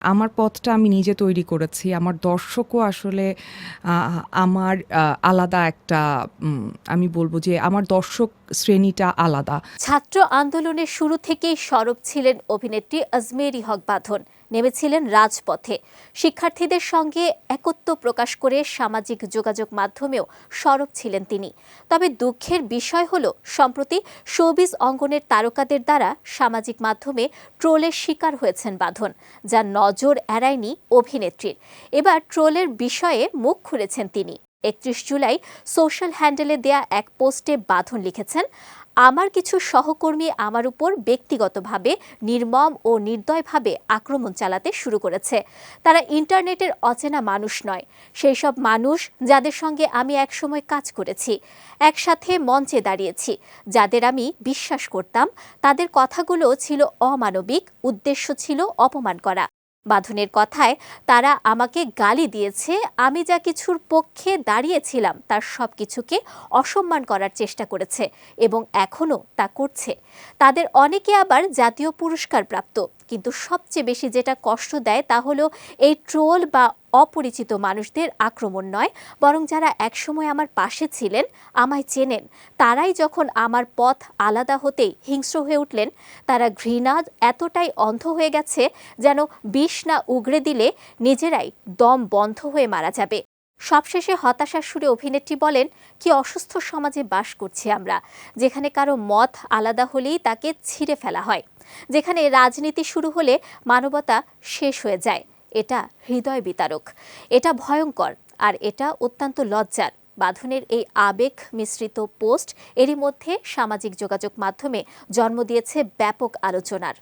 আমার পথটা আমি নিজে তৈরি করেছি। আমার দর্শকও আসলে আমার আলাদা একটা আমি বলব যে আমার দর্শক শ্রেণীটা আলাদা। ছাত্র আন্দোলনের শুরু থেকেই সরব ছিলেন অভিনেত্রী আজমেরি হক বাঁধন নেমেছিলেন রাজপথে। শিক্ষার্থীদের সঙ্গে একত্ব প্রকাশ করে সামাজিক যোগাযোগ মাধ্যমেও সরব ছিলেন তিনি। তবে দুঃখের বিষয় হল, সম্প্রতি শোবিজ অঙ্গনের তারকাদের দ্বারা সামাজিক মাধ্যমে ট্রোলের শিকার হয়েছেন বাঁধন যা নজর এড়ায়নি অভিনেত্রীর। এবার ট্রোলের বিষয়ে মুখ খুলেছেন তিনি। একত্রিশ জুলাই সোশ্যাল হ্যান্ডেলে দেয়া এক পোস্টে বাঁধন লিখেছেন আমার কিছু সহকর্মী আমার উপর ব্যক্তিগতভাবে নির্মম ও নির্দয়ভাবে আক্রমণ চালাতে শুরু করেছে। তারা ইন্টারনেটের অচেনা মানুষ নয়। সেই সব মানুষ যাদের সঙ্গে আমি একসময় কাজ করেছি, একসাথে মঞ্চে দাঁড়িয়েছি, যাদের আমি বিশ্বাস করতাম, তাদের কথাগুলো ছিল অমানবিক, উদ্দেশ্য ছিল অপমান করা। বাঁধনের কথায় তারা আমাকে গালি দিয়েছে, আমি যা কিছুর পক্ষে দাঁড়িয়েছিলাম তার সব কিছুকে অসম্মান করার চেষ্টা করেছে এবং এখনও তা করছে। তাদের অনেকে আবার জাতীয় পুরস্কার প্রাপ্ত কিন্তু সবচেয়ে বেশি যেটা কষ্ট দেয় তা হলো এই ট্রোল বা অপরিচিত মানুষদের আক্রমণ নয়, বরং যারা একসময় আমার পাশে ছিলেন, আমায় চেনেন। তারাই যখন আমার পথ আলাদা হতেই হিংস্র হয়ে উঠলেন, তারা ঘৃণা এতটাই অন্ধ হয়ে গেছে যেন বিষ না উগড়ে দিলে নিজেরাই দম বন্ধ হয়ে মারা যাবে। সবশেষে হতাশার সুরে অভিনেত্রী বলেন, কি অসুস্থ সমাজে বাস করছি আমরা, যেখানে কারও মত আলাদা হলেই তাকে ছিঁড়ে ফেলা হয়, যেখানে রাজনীতি শুরু হলে মানবতা শেষ হয়ে যায়। এটা হৃদয় বিতারক। এটা ভয়ঙ্কর আর এটা অত্যন্ত লজ্জার। বাঁধনের এই আবেগ মিশ্রিত পোস্ট এরই মধ্যে সামাজিক যোগাযোগ মাধ্যমে জন্ম দিয়েছে ব্যাপক আলোচনার।